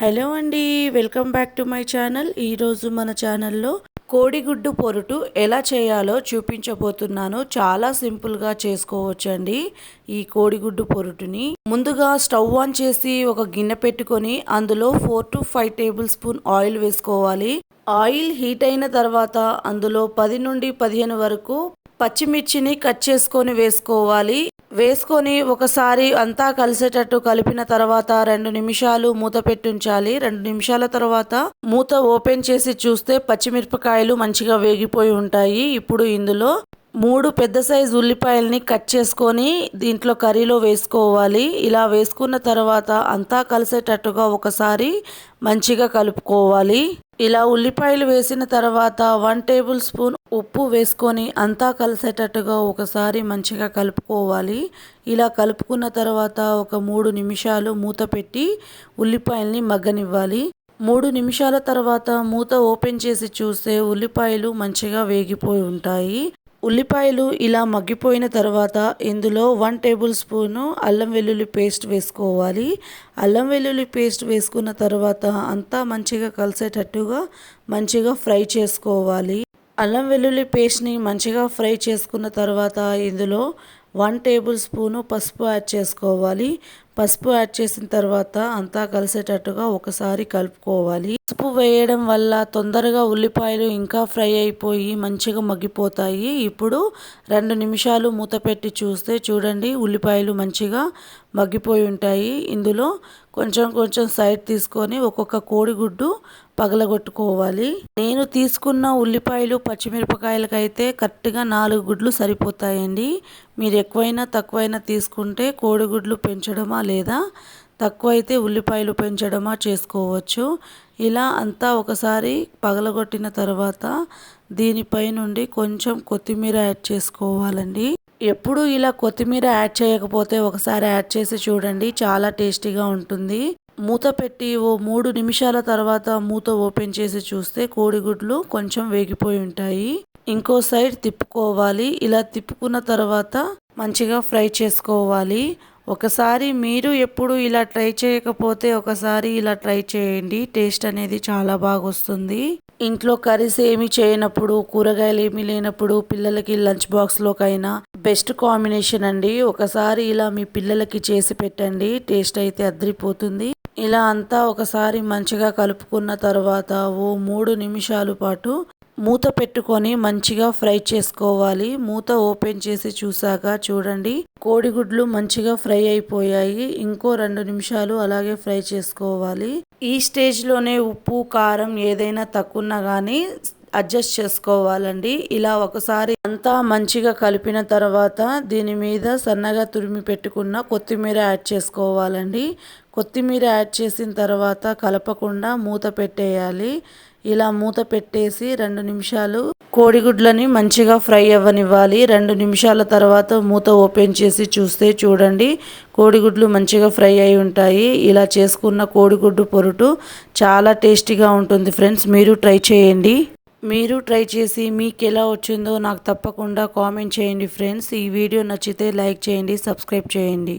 Hello అండి welcome back to my channel. ఈరోజు మన ఛానల్లో కోడిగుడ్డు పొరుటు ఎలా చేయాలో చూపించబోతున్నాను. చాలా సింపుల్గా చేసుకోవచ్చండి ఈ కోడిగుడ్డు పొరుటుని. ముందుగా స్టవ్ ఆన్ చేసి ఒక గిన్నె పెట్టుకొని అందులో four to five tablespoon oil వేసుకోవాలి. ఆయిల్ హీట్ అయిన తర్వాత అందులో పది నుండి పదిహేను వరకు పచ్చిమిర్చిని కట్ చేసుకొని వేసుకోవాలి. వేసుకొని ఒకసారి అంతా కలిసేటట్టు కలిపిన తర్వాత రెండు నిమిషాలు మూత పెట్టుంచాలి. రెండు నిమిషాల తర్వాత మూత ఓపెన్ చేసి చూస్తే పచ్చిమిరపకాయలు మంచిగా వేగిపోయి ఉంటాయి. ఇప్పుడు ఇందులో మూడు పెద్ద సైజు ఉల్లిపాయల్ని కట్ చేసుకొని దీంట్లో కర్రీలో వేసుకోవాలి. ఇలా వేసుకున్న తర్వాత అంతా కలిసేటట్టుగా ఒకసారి మంచిగా కలుపుకోవాలి. ఇలా ఉల్లిపాయలు వేసిన తర్వాత వన్ టేబుల్ స్పూన్ ఉప్పు వేసుకొని అంతా కలిసేటట్టుగా ఒకసారి మంచిగా కలుపుకోవాలి. ఇలా కలుపుకున్న తర్వాత ఒక మూడు నిమిషాలు మూత పెట్టి ఉల్లిపాయల్ని మగ్గనివ్వాలి. మూడు నిమిషాల తర్వాత మూత ఓపెన్ చేసి చూస్తే ఉల్లిపాయలు మంచిగా వేగిపోయి ఉంటాయి. ఉల్లిపాయలు ఇలా మగ్గిపోయిన తర్వాత ఇందులో వన్ టేబుల్ స్పూను అల్లం వెల్లుల్లి పేస్ట్ వేసుకోవాలి. అల్లం వెల్లుల్లి పేస్ట్ వేసుకున్న తర్వాత అంతా మంచిగా కలిసేటట్టుగా మంచిగా ఫ్రై చేసుకోవాలి. అల్లం వెల్లుల్లి పేస్ట్ని మంచిగా ఫ్రై చేసుకున్న తర్వాత ఇందులో వన్ టేబుల్ స్పూను పసుపు యాడ్ చేసుకోవాలి. పసుపు యాడ్ చేసిన తర్వాత అంతా కలిసేటట్టుగా ఒకసారి కలుపుకోవాలి. పసుపు వేయడం వల్ల తొందరగా ఉల్లిపాయలు ఇంకా ఫ్రై అయిపోయి మంచిగా మగ్గిపోతాయి. ఇప్పుడు రెండు నిమిషాలు మూత పెట్టి చూస్తే చూడండి ఉల్లిపాయలు మంచిగా మగ్గిపోయి ఉంటాయి. ఇందులో కొంచెం కొంచెం సైడ్ తీసుకొని ఒక్కొక్క కోడిగుడ్డు పగలగొట్టుకోవాలి. నేను తీసుకున్న ఉల్లిపాయలు పచ్చిమిరపకాయలకైతే కరెక్ట్గా నాలుగు గుడ్లు సరిపోతాయండి. మీరు ఎక్కువైనా తక్కువైనా తీసుకుంటే కోడిగుడ్లు పెంచడమా లేదా తక్కువ అయితే ఉల్లిపాయలు పెంచడమా చేసుకోవచ్చు. ఇలా అంతా ఒకసారి పగలగొట్టిన తర్వాత దీనిపై నుండి కొంచెం కొత్తిమీర యాడ్ చేసుకోవాలండి. ఎప్పుడు ఇలా కొత్తిమీర యాడ్ చేయకపోతే ఒకసారి యాడ్ చేసి చూడండి చాలా టేస్టీగా ఉంటుంది. మూత పెట్టి ఓ మూడు నిమిషాల తర్వాత మూత ఓపెన్ చేసి చూస్తే కోడిగుడ్లు కొంచెం వేగిపోయి ఉంటాయి. ఇంకో సైడ్ తిప్పుకోవాలి. ఇలా తిప్పుకున్న తర్వాత మంచిగా ఫ్రై చేసుకోవాలి. ఒకసారి మీరు ఎప్పుడు ఇలా ట్రై చేయకపోతే ఒకసారి ఇలా ట్రై చేయండి. టేస్ట్ అనేది చాలా బాగా వస్తుంది. ఇంట్లో కర్రీస్ ఏమి చేయనప్పుడు కూరగాయలు ఏమీ లేనప్పుడు పిల్లలకి లంచ్ బాక్స్లోకైనా బెస్ట్ కాంబినేషన్ అండి. ఒకసారి ఇలా మీ పిల్లలకి చేసి పెట్టండి. టేస్ట్ అయితే అద్రిపోతుంది. ఇలా అంతా ఒకసారి మంచిగా కలుపుకున్న తర్వాత ఓ మూడు నిమిషాల పాటు మూత పెట్టుకొని మంచిగా ఫ్రై చేసుకోవాలి. మూత ఓపెన్ చేసి చూసాక చూడండి కోడిగుడ్లు మంచిగా ఫ్రై అయిపోయాయి. ఇంకో రెండు నిమిషాలు అలాగే ఫ్రై చేసుకోవాలి. ఈ స్టేజ్లోనే ఉప్పు కారం ఏదైనా తక్కువ కానీ అడ్జస్ట్ చేసుకోవాలండి. ఇలా ఒకసారి అంతా మంచిగా కలిపిన తర్వాత దీని మీద సన్నగా తురిమి పెట్టుకున్న కొత్తిమీర యాడ్ చేసుకోవాలండి. కొత్తిమీర యాడ్ చేసిన తర్వాత కలపకుండా మూత పెట్టేయాలి. ఇలా మూత పెట్టేసి రెండు నిమిషాలు కోడిగుడ్లని మంచిగా ఫ్రై అవ్వనివ్వాలి. రెండు నిమిషాల తర్వాత మూత ఓపెన్ చేసి చూస్తే చూడండి కోడిగుడ్లు మంచిగా ఫ్రై అయి ఉంటాయి. ఇలా చేసుకున్న కోడిగుడ్డు పొరుటు చాలా టేస్టీగా ఉంటుంది ఫ్రెండ్స్. మీరు ట్రై చేయండి. మీరు ట్రై చేసి మీకు ఎలా వచ్చిందో నాకు తప్పకుండా కామెంట్ చేయండి ఫ్రెండ్స్. ఈ వీడియో నచ్చితే లైక్ చేయండి సబ్స్క్రైబ్ చేయండి.